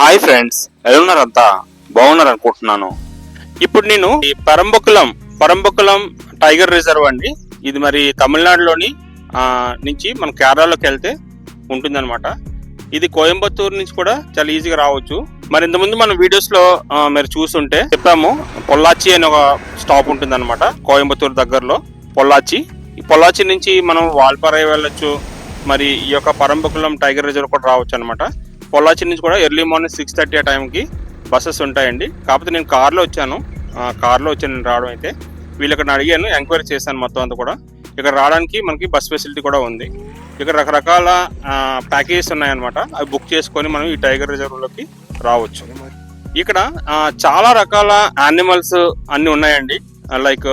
Hi friends ఎలా ఉన్నారంతా? బాగున్నారు అనుకుంటున్నాను. ఇప్పుడు నేను ఈ పరంబకులం పరంబకులం టైగర్ రిజర్వ్ అండి. ఇది మరి తమిళనాడులోని నుంచి మనం కేరళలోకి వెళ్తే ఉంటుందన్నమాట. ఇది కోయంబత్తూరు నుంచి కూడా చాలా ఈజీగా రావచ్చు. మరి ఇంతకుముందు మన వీడియోస్లో మీరు చూస్తుంటే చెప్పాము పొల్లాచి అనే ఒక స్టాప్ ఉంటుందన్నమాట కోయంబత్తూరు దగ్గరలో. పొల్లాచి. ఈ పొల్లాచి నుంచి మనం వాల్పారై వెళ్ళొచ్చు. మరి ఈ యొక్క పరంబకులం టైగర్ రిజర్వ్ కూడా రావచ్చు అనమాట పొల్లాచి నుంచి కూడా ఎర్లీ మార్నింగ్ సిక్స్ థర్టీ ఆ టైంకి బస్సెస్ ఉంటాయండి. కాకపోతే నేను కార్లో వచ్చాను. కార్లో వచ్చాను నేను రావడం అయితే వీళ్ళు ఇక్కడ అడిగాను ఎంక్వైరీ చేశాను మొత్తం అంతా కూడా. ఇక్కడ రావడానికి మనకి బస్ ఫెసిలిటీ కూడా ఉంది. ఇక్కడ రకరకాల ప్యాకేజెస్ ఉన్నాయన్నమాట. అవి బుక్ చేసుకొని మనం ఈ టైగర్ రిజర్వ్లోకి రావచ్చు. ఇక్కడ చాలా రకాల యానిమల్స్ అన్నీ ఉన్నాయండి. లైక్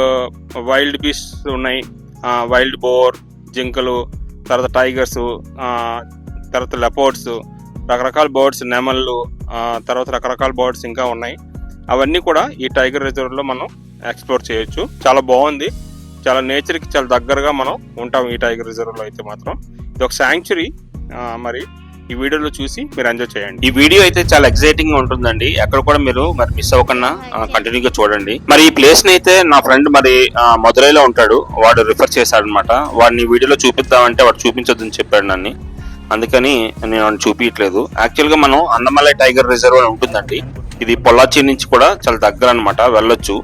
వైల్డ్ బీస్ ఉన్నాయి. వైల్డ్ బోర్ జింకలు తర్వాత టైగర్స్ తర్వాత లెపోర్డ్స్ రకరకాల బర్డ్స్ నెమళ్ళు ఆ, తర్వాత రకరకాల బర్డ్స్ ఇంకా ఉన్నాయి. అవన్నీ కూడా ఈ టైగర్ రిజర్వ్లో మనం ఎక్స్ప్లోర్ చేయొచ్చు. చాలా బాగుంది. చాలా నేచర్కి చాలా దగ్గరగా మనం ఉంటాం ఈ టైగర్ రిజర్వ్లో అయితే మాత్రం. ఇది ఒక శాంక్చురీ మరి ఈ వీడియోలో చూసి మీరు ఎంజాయ్ చేయండి. ఈ వీడియో అయితే చాలా ఎక్సైటింగ్గా ఉంటుందండి. ఎక్కడ కూడా మీరు మరి మిస్ అవ్వకుండా కంటిన్యూ గా చూడండి. మరి ఈ ప్లేస్ని అయితే నా ఫ్రెండ్ మరి ఆ, మదురైలో ఉంటాడు. వాడు రిఫర్ చేశాడు అనమాట వాడిని వీడియోలో చూపిద్దామంటే వాడు చూపించొద్దని చెప్పాడు నన్ను. అందుకని నేను చూపించట్లేదు యాక్చువల్గా మనం అన్నమలై టైగర్ రిజర్వ్ అని ఉంటుందండి. ఇది పొల్లాచి నుంచి కూడా చాలా దగ్గర అనమాట వెళ్ళొచ్చు.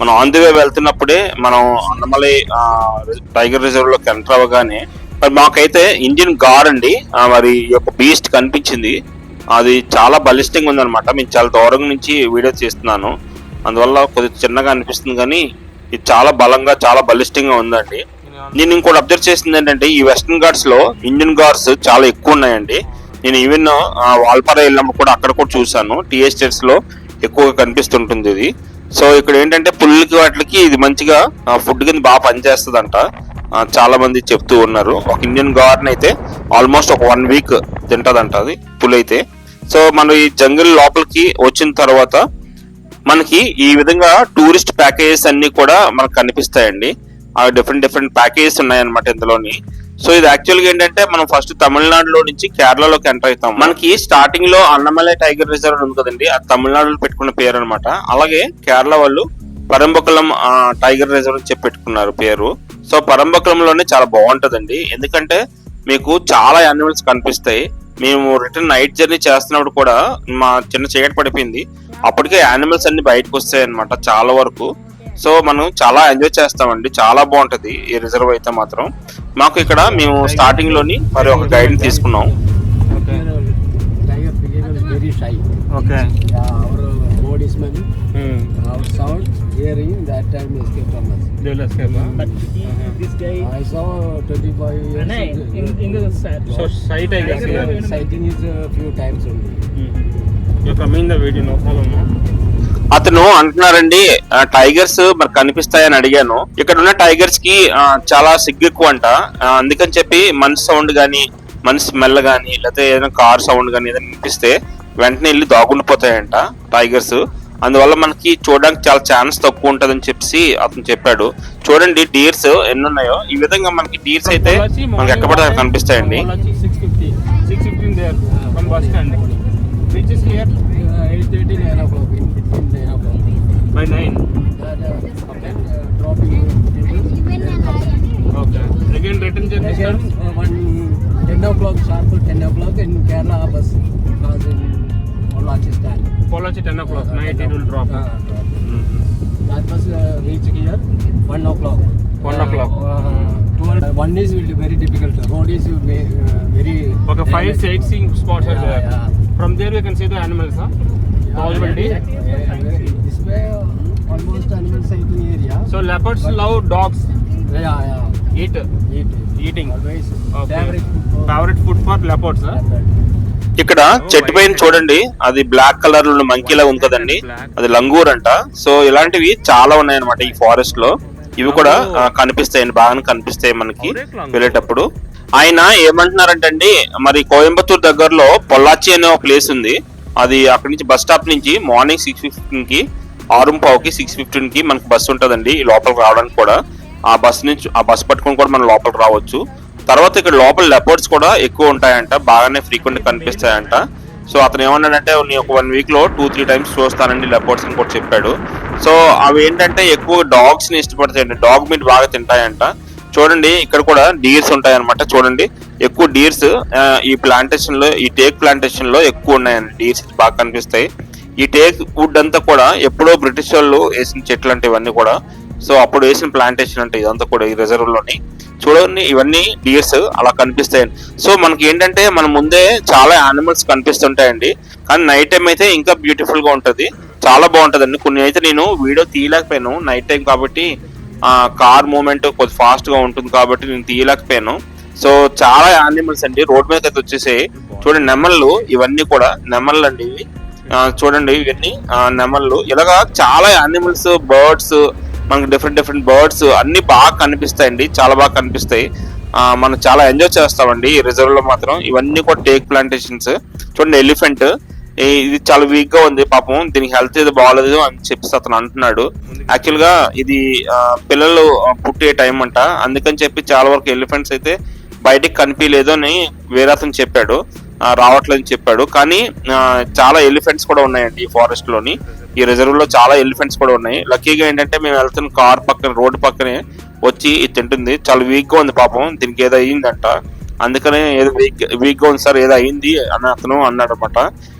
మనం ఆన్ ది వే వెళ్తున్నప్పుడే మనం అన్నమలై టైగర్ రిజర్వ్లోకి ఎంటర్ అవ్వగానే మరి మాకైతే ఇండియన్ గార్ అండి మరి ఈ యొక్క బీస్ట్ కనిపించింది. అది చాలా బలిష్టంగా ఉందన్నమాట. మేము చాలా దూరం నుంచి వీడియో చేస్తున్నాను. అందువల్ల కొద్దిగా చిన్నగా అనిపిస్తుంది కానీ ఇది చాలా బలంగా చాలా బలిష్టంగా ఉందండి. నేను ఇంకోటి అబ్జర్వ్ చేసింది ఏంటంటే ఈ వెస్టర్న్ ఘాట్స్లో ఇండియన్ గార్డ్స్ చాలా ఎక్కువ ఉన్నాయండి. నేను ఈవెన్ వాల్పార వెళ్ళినప్పుడు కూడా అక్కడ కూడా చూశాను. టీ ఎస్టేట్స్లో ఎక్కువగా కనిపిస్తుంటుంది ఇది. సో ఇక్కడ ఏంటంటే పుల్లకి వాటికి ఇది మంచిగా ఫుడ్ కింద బాగా పనిచేస్తుందంట. ఆ, చాలా మంది చెప్తూ ఉన్నారు. ఒక ఇండియన్ గార్డెన్ అయితే ఆల్మోస్ట్ ఒక వన్ వీక్ తింటదంట అది పులి అయితే. సో మనం ఈ జంగిల్ లోపలికి వచ్చిన తర్వాత మనకి ఈ విధంగా టూరిస్ట్ ప్యాకేజెస్ అన్ని కూడా మనకు కనిపిస్తాయండి. డిఫరెంట్ డిఫరెంట్ ప్యాకేజెస్ ఉన్నాయన్నమాట ఇందులోని. సో ఇది యాక్చువల్గా ఏంటంటే మనం ఫస్ట్ తమిళనాడులో నుంచి కేరళలోకి ఎంటర్ అవుతాం మనకి స్టార్టింగ్లో అన్నమలై టైగర్ రిజర్వ్ ఉంది కదండి అది తమిళనాడులో పెట్టుకున్న పేరు అనమాట అలాగే కేరళ వాళ్ళు పరంబకులం టైగర్ రిజర్వ్ అని చెప్పి పెట్టుకున్నారు పేరు. సో పరంబకులంలోనే చాలా బాగుంటుందండి. ఎందుకంటే మీకు చాలా యానిమల్స్ కనిపిస్తాయి. మేము రిటర్న్ నైట్ జర్నీ చేస్తున్నప్పుడు కూడా మా చిన్న చీకటి పడిపోయింది. అప్పటికే యానిమల్స్ అన్ని బయటకు వస్తాయి అనమాట చాలా వరకు. సో మనం చాలా ఎంజాయ్ చేస్తామండి. చాలా బాగుంటది. ఈ రిజర్వ్ అయితే మాత్రం. మాకు ఇక్కడ మేము స్టార్టింగ్లోని మరి ఒక గైడ్ తీసుకున్నాం. సైటింగ్ ఫ్యూ టైమ్స్ ఉంది అతను అంటున్నారండి టైగర్స్ మరి కనిపిస్తాయని అడిగాను. ఇక్కడ ఉన్న టైగర్స్కి చాలా సిగ్గు ఎక్కువ అంట. అందుకని చెప్పి మనిషి సౌండ్ గానీ మనిషి స్మెల్ గానీ లేకపోతే ఏదైనా కార్ సౌండ్ గానీ ఏదైనా వినిపిస్తే వెంటనే వెళ్ళి దాగుండిపోతాయంట టైగర్స్. అందువల్ల మనకి చూడడానికి చాలా ఛాన్స్ తక్కువ ఉంటదని చెప్పి అతను చెప్పాడు. చూడండి డీర్స్ ఎన్ని ఉన్నాయో ఈ విధంగా మనకి డీర్స్ అయితే మనకి ఎక్కడ పడితే కనిపిస్తాయండి. Six fifty. By 9? Okay. Okay. Again return journey starts? Again, one, 10 o'clock, sharp 10 o'clock in Kerala bus. Because in Pollachi stand. Pollachi 10 o'clock, uh, night it will drop. Uh, drop. Mm -hmm. That bus uh, reach here 1 o'clock. 1 uh, o'clock. Uh, uh, one is will be very difficult. Road is very. Uh, very okay, five sightseeing spots yeah, are there. Yeah. From there we can see the animals, huh? Possibility so leopards love dogs eat eating favourite food for leopards ఇక్కడ చెట్టు పైన చూడండి. అది black కలర్లో monkey లాగా ఉంది కదండి అది లంగూర్ అంట. సో ఇలాంటివి చాలా ఉన్నాయన్నమాట ఈ ఫారెస్ట్లో. ఇవి కూడా కనిపిస్తాయి. బాగా కనిపిస్తాయి మనకి వెళ్ళేటప్పుడు. ఆయన ఏమంటున్నారంటే అండి మరి కోయంబత్తూర్ దగ్గరలో పొల్లాచి అనే ఒక ప్లేస్ ఉంది. అది అక్కడి నుంచి బస్ స్టాప్ నుంచి మార్నింగ్ సిక్స్ ఫిఫ్టీన్కి ఆరుంపావుకి సిక్స్ ఫిఫ్టీన్కి మనకి బస్సు ఉంటుందండి ఈ లోపలికి రావడానికి కూడా. ఆ బస్ నుంచి ఆ బస్ పట్టుకొని కూడా మనం లోపలికి రావచ్చు. తర్వాత ఇక్కడ లోపల లెపర్డ్స్ కూడా ఎక్కువ ఉంటాయంట బాగానే ఫ్రీక్వెంట్ కనిపిస్తాయంట. సో అతను ఏమన్నాడంటే నేను ఒక వన్ వీక్లో టూ త్రీ టైమ్స్ చూస్తానండి లెపోర్ట్స్ అని కూడా చెప్పాడు. సో అవి ఏంటంటే ఎక్కువ డాగ్స్ని ఇష్టపడతాయండి. డాగ్ మీట్ బాగా తింటాయంట. చూడండి ఇక్కడ కూడా డీర్స్ ఉంటాయన్నమాట చూడండి. ఎక్కువ డీర్స్ ఈ ప్లాంటేషన్లో ఈ టేక్ ప్లాంటేషన్లో ఎక్కువ ఉన్నాయండి. డీర్స్ బాగా కనిపిస్తాయి. ఈ టేక్ వుడ్ అంతా కూడా ఎప్పుడో బ్రిటిష్ వాళ్ళు వేసిన చెట్లు అంటే ఇవన్నీ కూడా. సో అప్పుడు వేసిన ప్లాంటేషన్ అంటే ఇదంతా కూడా ఈ రిజర్వ్లోని. చూడండి ఇవన్నీ డియర్స్ అలా కనిపిస్తాయి. సో మనకి ఏంటంటే మన ముందే చాలా యానిమల్స్ కనిపిస్తుంటాయండి. కానీ నైట్ టైం అయితే ఇంకా బ్యూటిఫుల్గా ఉంటది. చాలా బాగుంటదండి. కొన్ని అయితే నేను వీడియో తీయలేకపోయాను. నైట్ టైం కాబట్టి కార్ మూమెంట్ కొద్ది ఫాస్ట్గా ఉంటుంది కాబట్టి నేను తీయలేకపోయాను. సో చాలా యానిమల్స్ అండి రోడ్ మీద అయితే వచ్చేసాయి. చూడండి నెమళ్ళు ఇవన్నీ కూడా నెమళ్ళు అండి ఇవి. చూడండి ఇవన్నీ నెమళ్ళు. ఇలాగా చాలా యానిమల్స్ బర్డ్స్ మనకు డిఫరెంట్ డిఫరెంట్ బర్డ్స్ అన్ని బాగా కనిపిస్తాయండి చాలా బాగా కనిపిస్తాయి. మనం చాలా ఎంజాయ్ చేస్తామండి ఈ రిజర్వ్లో మాత్రం. ఇవన్నీ కూడా టేక్ ప్లాంటేషన్స్ చూడండి ఎలిఫెంట్ ఇది చాలా వీక్గా ఉంది పాపం. దీనికి హెల్త్ ఇది బాగాలేదు అని చెప్పేసి అతను అంటున్నాడు. యాక్చువల్గా ఇది పిల్లలు పుట్టే టైం అంట. అందుకని చెప్పి చాలా వరకు ఎలిఫెంట్స్ అయితే బయటికి కనిపించలేదు అని వేరే అతను చెప్పాడు. రావట్లేదని చెప్పాడు. కానీ చాలా ఎలిఫెంట్స్ కూడా ఉన్నాయండి ఈ ఫారెస్ట్లోని. ఈ రిజర్వ్లో చాలా ఎలిఫెంట్స్ కూడా ఉన్నాయి. లక్కీగా ఏంటంటే మేము వెళ్తున్న కార్ పక్కన రోడ్డు పక్కనే వచ్చి ఇది తింటుంది. చాలా వీక్గా ఉంది పాపం. దీనికి ఏదో అయ్యిందంట. అందుకనే ఏదో వీక్ వీక్గా ఉంది సార్ ఏదో అయ్యింది అని అతను అన్నాడు అనమాట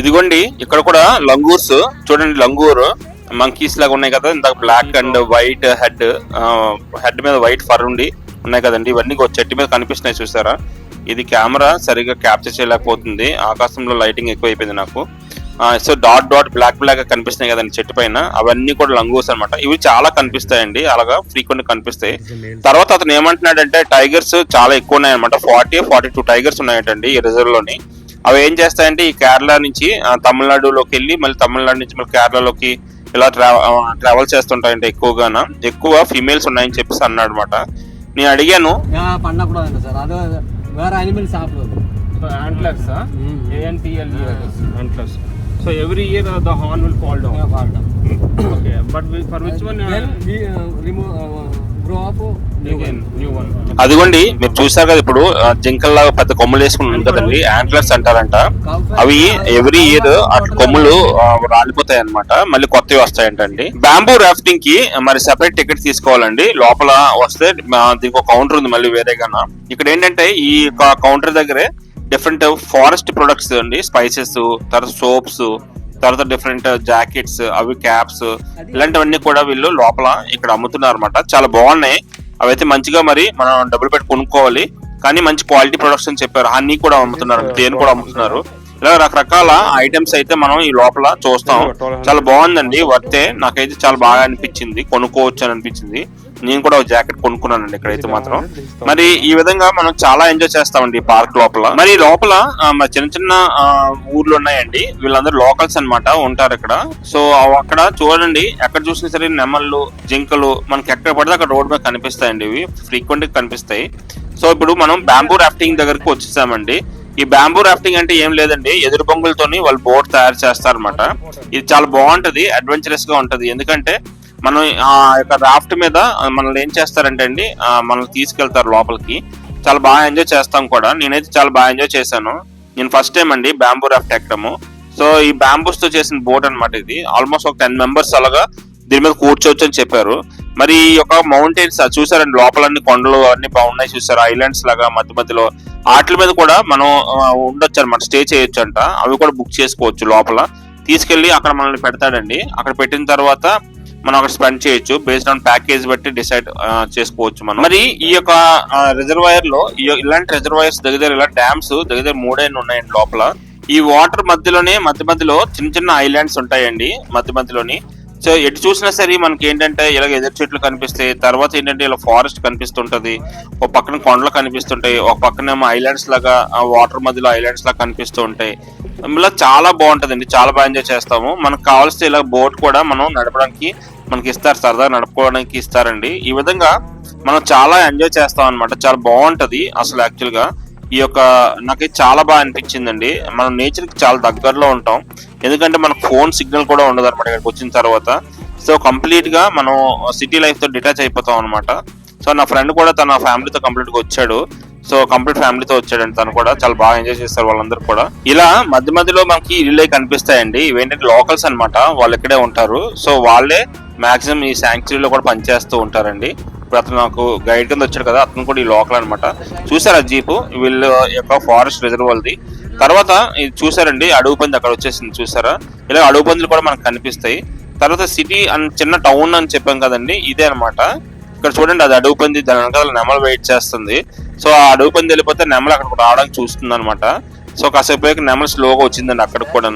ఇదిగోండి ఇక్కడ కూడా లంగూర్స్ చూడండి లంగూర్ మంకీస్ లాగా ఉన్నాయి కదా ఇంత black and white head head మీద వైట్ ఫర్ ఉండి ఉన్నాయి కదండి ఇవన్నీ ఒక చెట్టు మీద కనిపిస్తున్నాయి చూసారా? ఇది కెమెరా సరిగ్గా క్యాప్చర్ చేయలేకపోతుంది ఆకాశంలో లైటింగ్ ఎక్కువ అయిపోయింది నాకు so dot dot black black కనిపిస్తున్నాయి కదండి చెట్టు పైన అవన్నీ కూడా లంగూర్స్ అన్నమాట. ఇవి చాలా కనిపిస్తాయండి అలాగా ఫ్రీక్వెంట్ కనిపిస్తాయి. తర్వాత అతను ఏమంటున్నాడంటే టైగర్స్ చాలా ఎక్కువ ఉన్నాయన్నమాట ఫార్టీ ఫార్టీ టూ టైగర్స్ ఉన్నాయటండి ఈ రిజర్వ్లోని. అవి ఏం చేస్తాయంటే ఈ కేరళ నుంచి తమిళనాడులోకి వెళ్ళి మళ్ళీ తమిళనాడు నుంచి మళ్ళీ కేరళలోకి ఇలా ట్రావెల్ చేస్తుంటాయంటే ఎక్కువగాన. ఎక్కువ ఫీమేల్స్ ఉన్నాయని చెప్పేసి అన్నాడు అనమాట నేను అడిగాను. Yeah, పన్న కూడా ఉంది సార్. అదే వేరే అనిమల్ సాப்பிడదు So antlers, huh? Mm. A అదిగోండి మీరు చూసారు కదా ఇప్పుడు జింకల్లాగా పెద్ద కొమ్ములు వేసుకుని ఉంది కదండి యాంట్లర్స్ అంటారంట. అవి ఎవ్రీ ఇయర్ అటు కొమ్ములు రాలిపోతాయి అనమాట మళ్ళీ కొత్తవి వస్తాయంటండి. బ్యాంబూ రాఫ్టింగ్కి మరి సెపరేట్ టికెట్ తీసుకోవాలండి. లోపల వస్తే దీనికి ఒక కౌంటర్ ఉంది మళ్ళీ వేరేగాన. ఇక్కడ ఏంటంటే ఈ కౌంటర్ దగ్గరే డిఫరెంట్ ఫారెస్ట్ ప్రొడక్ట్స్ అండి స్పైసెస్ తర్వాత సోప్స్ తర్వాత డిఫరెంట్ జాకెట్స్ అవి క్యాప్స్ ఇలాంటివన్నీ కూడా వీళ్ళు లోపల ఇక్కడ అమ్ముతున్నారు అనమాట చాలా బాగున్నాయి. అవైతే మంచిగా మరి మనం డబ్బులు పెట్టి కొనుక్కోవాలి. కానీ మంచి క్వాలిటీ ప్రొడక్ట్స్ అని చెప్పారు. హనీ కూడా అమ్ముతున్నారు తేనె కూడా అమ్ముతున్నారు? ఇలా రకరకాల ఐటమ్స్ అయితే మనం ఈ లోపల చూస్తాం. చాలా బాగుందండి. వర్తే నాకైతే చాలా బాగా అనిపించింది. కొనుక్కోవచ్చు అని అనిపించింది. నేను కూడా ఒక జాకెట్ కొనుక్కున్నానండి ఇక్కడైతే మాత్రం. మరి ఈ విధంగా మనం చాలా ఎంజాయ్ చేస్తామండి పార్క్ లోపల. మరి లోపల చిన్న చిన్న ఊర్లు ఉన్నాయండి. వీళ్ళందరూ లోకల్స్ అన్నమాట ఉంటారు ఇక్కడ. సో అక్కడ చూడండి. ఎక్కడ చూసినా సరే నెమళ్ళు జింకలు మనకి ఎక్కడ పడితే అక్కడ రోడ్ మీద కనిపిస్తాయండి ఇవి. ఫ్రీక్వెంట్గా కనిపిస్తాయి. సో ఇప్పుడు మనం బ్యాంబూ రాఫ్టింగ్ దగ్గరకు వచ్చేసామండి. ఈ బ్యాంబూ రాఫ్టింగ్ అంటే ఏం లేదండి ఎదురు బొంగులతోని వాళ్ళు బోట్ తయారు చేస్తారన్నమాట. ఇది చాలా బాగుంటది అడ్వెంచరస్గా ఉంటది. ఎందుకంటే మనం ఆ యొక్క రాఫ్ట్ మీద మనల్ని ఏం చేస్తారంటే అండి మనల్ని తీసుకెళ్తారు లోపలికి. చాలా బాగా ఎంజాయ్ చేస్తాం కూడా. నేనైతే చాలా బాగా ఎంజాయ్ చేశాను. నేను ఫస్ట్ టైం అండి బ్యాంబూ రాఫ్ట్ ఎక్కడము. సో ఈ బ్యాంబూస్తో చేసిన బోట్ అన్నమాట ఇది. ఆల్మోస్ట్ ఒక టెన్ మెంబర్స్ అలాగా దీని మీద కూర్చోవచ్చు అని చెప్పారు. మరి ఈ యొక్క మౌంటైన్స్ చూసారండి లోపలన్నీ కొండలు అన్ని బాగున్నాయి చూసారు. ఐలాండ్స్ లాగా మధ్య మధ్యలో వాటి మీద కూడా మనం ఉండొచ్చు అనమాట స్టే చేయొచ్చు అంట. అవి కూడా బుక్ చేసుకోవచ్చు లోపల. తీసుకెళ్ళి అక్కడ మనల్ని పెడతాడండి. అక్కడ పెట్టిన తర్వాత మనం అక్కడ స్పెండ్ చేయొచ్చు. బేస్డ్ ఆన్ ప్యాకేజ్ బట్టి డిసైడ్ చేసుకోవచ్చు మనం. మరి ఈ యొక్క రిజర్వాయర్లో ఈ- ఇలాంటి రిజర్వాయర్స్ దగ్గర ఇలా డ్యామ్స్ దగ్గర మూడైనా ఉన్నాయండి లోపల. ఈ వాటర్ మధ్యలోనే మధ్య మధ్యలో చిన్న చిన్న ఐలాండ్స్ ఉంటాయండి మధ్య మధ్యలోని. సో ఎటు చూసినా సరే మనకి ఏంటంటే ఇలా ఎదురు చెట్లు కనిపిస్తాయి తర్వాత ఏంటంటే ఇలా ఫారెస్ట్ కనిపిస్తుంటది ఒక పక్కన కొండలు కనిపిస్తుంటాయి ఒక పక్కన ఏమో ఐలాండ్స్ లాగా వాటర్ మధ్యలో ఐలాండ్స్ లాగా కనిపిస్తూ ఉంటాయి. ఇలా చాలా బాగుంటదండి చాలా బాగా ఎంజాయ్ చేస్తాము. మనకు కావాల్సిన ఇలా బోట్ కూడా మనం నడపడానికి మనకి ఇస్తారు సరదా నడుపుకోవడానికి ఇస్తారండి. ఈ విధంగా మనం చాలా ఎంజాయ్ చేస్తాం అనమాట చాలా బాగుంటది అసలు యాక్చువల్గా. ఈ యొక్క నాకు చాలా బాగా అనిపించిందండి. మనం నేచర్కి చాలా దగ్గరలో ఉంటాం. ఎందుకంటే మనకు ఫోన్ సిగ్నల్ కూడా ఉండదు అనమాట ఇక్కడికి వచ్చిన తర్వాత. సో కంప్లీట్గా మనం సిటీ లైఫ్తో డిటాచ్ అయిపోతాం అనమాట సో నా ఫ్రెండ్ కూడా తన ఫ్యామిలీతో కంప్లీట్గా వచ్చాడు. సో కంప్లీట్ ఫ్యామిలీతో వచ్చాడండి తను కూడా. చాలా బాగా ఎంజాయ్ చేస్తారు వాళ్ళందరూ కూడా. ఇలా మధ్య మధ్యలో మనకి ఇల్లు కనిపిస్తాయండి. ఇవేంటంటే లోకల్స్ అనమాట వాళ్ళు ఇక్కడే ఉంటారు. సో వాళ్ళే మాక్సిమం ఈ శాంక్చురీలో కూడా పనిచేస్తూ ఉంటారండి. ఇప్పుడు అతను నాకు గైడ్ కింద వచ్చాడు కదా. అతను కూడా ఈ లోకల్ అనమాట చూసారు ఆ జీపు? వీళ్ళు యొక్క ఫారెస్ట్ రిజర్వ్ వాళ్ళది తర్వాత ఇది చూసారండి అడుగు పంది అక్కడ వచ్చేసింది చూసారా? ఇలా అడవు పందులు కూడా మనకు కనిపిస్తాయి. తర్వాత సిటీ అని చిన్న టౌన్ అని చెప్పాం కదండి ఇదే అన్నమాట. ఇక్కడ చూడండి అది అడుగు పంది దాని వెనకాల నెమలు వెయిట్ చేస్తుంది. సో ఆ అడుగు పంది వెళ్ళిపోతే నెమలు అక్కడికి రావడానికి చూస్తుంది అనమాట సో కాసేపు నెమలు స్లోగా వచ్చిందండి అక్కడికి కూడా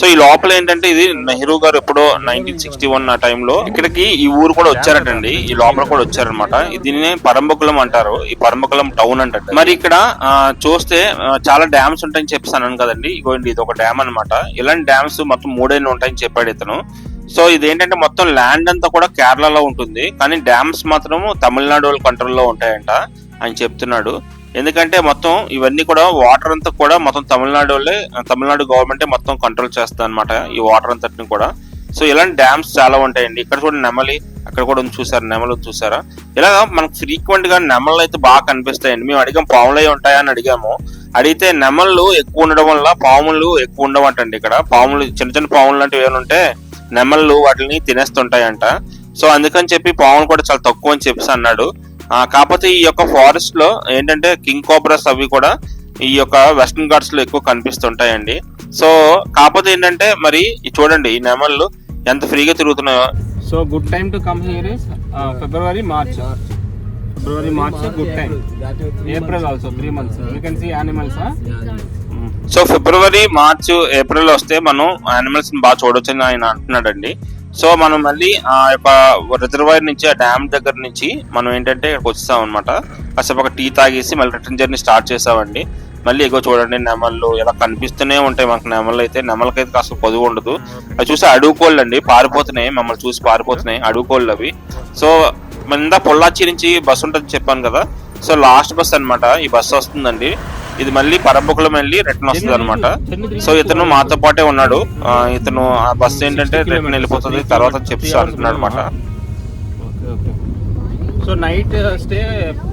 సో ఈ లోపల ఏంటంటే ఇది నెహ్రూ గారు ఎప్పుడో నైన్టీన్ సిక్స్టీ వన్ ఆ టైంలో ఇక్కడికి ఈ ఊరు కూడా వచ్చారటండి. ఈ లోపల కూడా వచ్చారనమాట దీనినే పరంబకులం అంటారు. ఈ పరంబకులం టౌన్ అంట మరి ఇక్కడ చూస్తే చాలా డ్యామ్స్ ఉంటాయని చెప్పేసి అన్నాను కదండి. ఇగోండి ఇది ఒక డ్యామ్ అన్నమాట. ఇలాంటి డ్యామ్స్ మొత్తం మూడేళ్ళు ఉంటాయని చెప్పాడు ఇతను. సో ఇది ఏంటంటే మొత్తం ల్యాండ్ అంతా కూడా కేరళలో ఉంటుంది. కానీ డ్యామ్స్ మాత్రము తమిళనాడు వాళ్ళ కంట్రోల్లో ఉంటాయంట అని చెప్తున్నాడు. ఎందుకంటే మొత్తం ఇవన్నీ కూడా వాటర్ అంతా కూడా మొత్తం తమిళనాడు వాళ్ళే తమిళనాడు గవర్నమెంటే మొత్తం కంట్రోల్ చేస్తుంది అనమాట ఈ వాటర్ అంతటిని కూడా. సో ఇలాంటి డ్యామ్స్ చాలా ఉంటాయండి. ఇక్కడ కూడా నెమలి అక్కడ కూడా ఉంది చూసారు? నెమలు చూసారా? ఇలా మనకు ఫ్రీక్వెంట్గా నెమలు అయితే బాగా కనిపిస్తాయండి. మేము అడిగాం పాములు అయి ఉంటాయా? అని అడిగాము. అడిగితే నెమళ్ళు ఎక్కువ ఉండడం వల్ల పాములు ఎక్కువ ఉండవంటండి ఇక్కడ. పాములు చిన్న చిన్న పాములు లాంటివి ఏమైనా ఉంటే నెమళ్ళు వాటిని తినేస్తుంటాయంట. సో అందుకని చెప్పి పాములు కూడా చాలా తక్కువ అని చెప్పేసి అన్నాడు. కాకపోతే ఈ యొక్క ఫారెస్ట్లో ఏంటంటే కింగ్ కోబ్రాస్ అవి కూడా ఈ యొక్క వెస్టర్న్ ఘాట్స్లో ఎక్కువ కనిపిస్తుంటాయండి సో కాకపోతే ఏంటంటే మరి చూడండి ఈ నెమళ్ళు ఎంత ఫ్రీగా తిరుగుతున్నాయో to come here is uh, February, March. February, March is good time. April also, three months. You can see animals, huh? So February March April వస్తే మనం యానిమల్స్ బాగా చూడొచ్చని ఆయన అంటున్నాడండి సో మనం మళ్ళీ ఆ యొక్క రిజర్వాయర్ నుంచి ఆ డ్యామ్ దగ్గర నుంచి మనం ఏంటంటే ఇక్కడికి వచ్చేసాం అనమాట కాసేపు ఒక టీ తాగేసి మళ్ళీ రిటర్న్ జర్నీ స్టార్ట్ చేసామండి. మళ్ళీ ఎగో చూడండి నెమళ్ళు ఇలా కనిపిస్తూనే ఉంటాయి మనకు నెమళ్ళు అయితే. నెమలకైతే కాస్త పొదుగు ఉండదు. అవి చూసి అడుగు కోళ్ళు అండి పారిపోతున్నాయి. మమ్మల్ని చూసి పారిపోతున్నాయి అడుగు కోళ్ళు అవి. సో మన పొల్లాచి నుంచి బస్సు ఉంటుంది చెప్పాను కదా. సో లాస్ట్ బస్ అనమాట ఈ బస్సు వస్తుందండి. ఇది మళ్ళీ పరబుకులం వెళ్ళి రిటర్న్ వస్తుంది అనమాట సో ఇతను మాతో పాటే ఉన్నాడు. ఇతను ఆ బస్ ఏంటంటే రిటర్న్ వెళ్ళిపోతుంది. తర్వాత చెప్పి అంటున్నాడు అనమాట. So night stay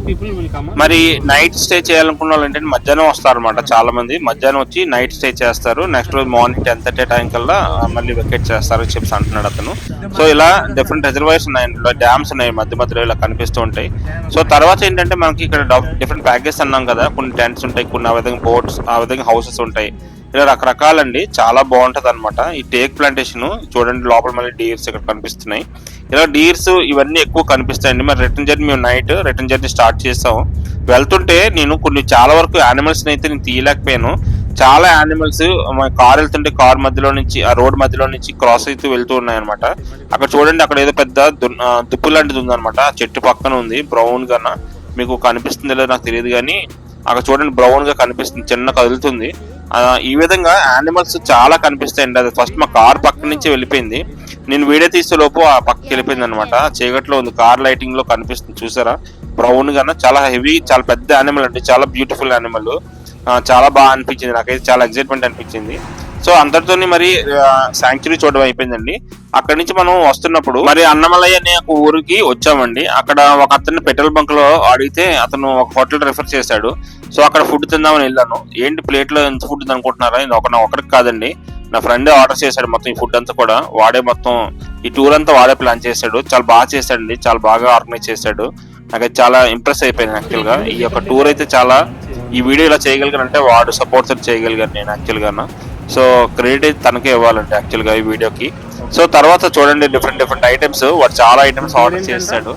people will come మరి నైట్ స్టే చేయాలనుకున్న వాళ్ళు ఏంటంటే మధ్యాహ్నం వస్తారు అనమాట చాలా మంది. మధ్యాహ్నం వచ్చి నైట్ స్టే చేస్తారు. నెక్స్ట్ రోజు మార్నింగ్ టెన్ థర్టీ టైం కల్లా మళ్ళీ వెకేట్ చేస్తారు అని చెప్పి అంటున్నాడు అతను. సో ఇలా డిఫరెంట్ రిజర్వాయర్స్ ఉన్నాయి. డ్యామ్స్ ఉన్నాయి మధ్య మధ్యలో ఇలా కనిపిస్తూ ఉంటాయి. సో తర్వాత ఏంటంటే మనకి ఇక్కడ డిఫరెంట్ ప్యాకేజ్ అన్నాం కదా. కొన్ని టెంట్స్ ఉంటాయి కొన్ని ఆ విధంగా బోట్స్ ఆ విధంగా హౌసెస్ ఉంటాయి. ఇలా రకరకాలండి. చాలా బాగుంటది అనమాట ఈ టేక్ ప్లాంటేషన్ చూడండి లోపల మళ్ళీ డీర్స్ ఇక్కడ కనిపిస్తున్నాయి. ఇలా డీర్స్ ఇవన్నీ ఎక్కువ కనిపిస్తాయండి. మరి రిటర్న్ జర్నీ మేము నైట్ రిటర్న్ జర్నీ స్టార్ట్ చేసాం వెళ్తుంటే నేను కొన్ని చాలా వరకు యానిమల్స్ అయితే నేను తీయలేకపోయాను. చాలా యానిమల్స్ కార్ వెళ్తుంటే కార్ మధ్యలో నుంచి ఆ రోడ్ మధ్యలో నుంచి క్రాస్ అవుతూ వెళ్తూ ఉన్నాయి అనమాట అక్కడ చూడండి అక్కడ ఏదో పెద్ద దుప్పు లాంటిది ఉందన్నమాట. ఆ చెట్టు పక్కన ఉంది బ్రౌన్గా మీకు కనిపిస్తుందో లేదో నాకు తెలియదు కానీ అక్కడ చూడండి బ్రౌన్గా కనిపిస్తుంది చిన్న కదులుతుంది. ఈ విధంగా యానిమల్స్ చాలా కనిపిస్తాయండి. అది ఫస్ట్ మా కార్ పక్క నుంచి వెళ్ళిపోయింది. నేను వీడియో తీసే లోపు ఆ పక్కకి వెళ్ళిపోయింది అనమాట చీకట్లో ఉంది. కార్ లైటింగ్లో కనిపిస్తుంది. చూసారా? బ్రౌన్గా చాలా హెవీ చాలా పెద్ద యానిమల్ అండి. చాలా బ్యూటిఫుల్ యానిమల్ చాలా బాగా అనిపించింది. నాకైతే చాలా ఎక్సైట్మెంట్ అనిపించింది. సో అందరితోని మరి శాంక్చురీ చూడడం అయిపోయిందండి. అక్కడి నుంచి మనం వస్తున్నప్పుడు మరి అన్నమలయ్య అనే ఒక ఊరికి వచ్చామండి. అక్కడ ఒక అతన్ని పెట్రోల్ బంక్లో అడిగితే అతను ఒక హోటల్ రిఫర్ చేశాడు. సో అక్కడ ఫుడ్ తిందామని వెళ్ళాను. ఏంటి ప్లేట్లో ఎంత ఫుడ్ అనుకుంటున్నారా ఇది ఒక ఒకరికి కాదండి. నా ఫ్రెండ్ ఆర్డర్ చేశాడు మొత్తం ఈ ఫుడ్ అంతా కూడా. వాడే మొత్తం ఈ టూర్ అంతా వాడే ప్లాన్ చేశాడు. చాలా బాగా చేశాడండి. చాలా బాగా ఆర్గనైజ్ చేశాడు. నాకు చాలా ఇంప్రెస్ అయిపోయింది యాక్చువల్గా. ఈ యొక్క టూర్ అయితే చాలా ఈ వీడియో ఇలా చేయగలిగానంటే వాడు సపోర్ట్ చేయగలిగాను నేను యాక్చువల్గా సో క్రెడిట్ అయితే తనకే ఇవ్వాలంటే యాక్చువల్గా ఈ వీడియోకి. సో తర్వాత చూడండి డిఫరెంట్ డిఫరెంట్ ఐటమ్స్. వాడు చాలా ఐటమ్స్ ఆర్డర్ చేస్తాడు.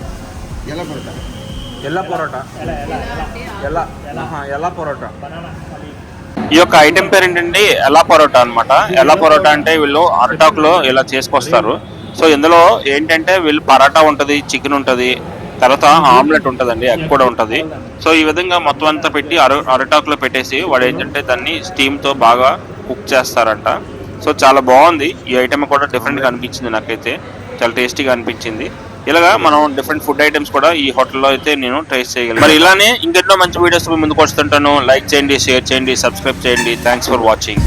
ఈ యొక్క ఐటెం పేరు ఏంటంటే ఎలా పరోటా అన్నమాట. ఎలా పరోటా అంటే వీళ్ళు అరటాక్లో ఇలా చేసుకొస్తారు. సో ఇందులో ఏంటంటే వీళ్ళు పరాటా ఉంటుంది చికెన్ ఉంటుంది తర్వాత ఆమ్లెట్ ఉంటుందండి ఎగ్ కూడా ఉంటుంది. సో ఈ విధంగా మొత్తం అంతా పెట్టి అర అరటాకులో పెట్టేసి వాడు ఏంటంటే దాన్ని స్టీమ్తో బాగా కుక్ చేస్తారంట. సో చాలా బాగుంది. ఈ ఐటమ్ కూడా డిఫరెంట్గా అనిపించింది నాకైతే. చాలా టేస్టీగా అనిపించింది. ఇలాగా మనం డిఫరెంట్ ఫుడ్ ఐటమ్స్ కూడా ఈ హోటల్లో అయితే నేను టేస్ట్ చేయగలను మరి ఇలానే ఇంకెన్నో మంచి వీడియోస్ ముందుకు వస్తుంటాను. లైక్ చేయండి షేర్ చేయండి సబ్స్క్రైబ్ చేయండి. Thanks for watching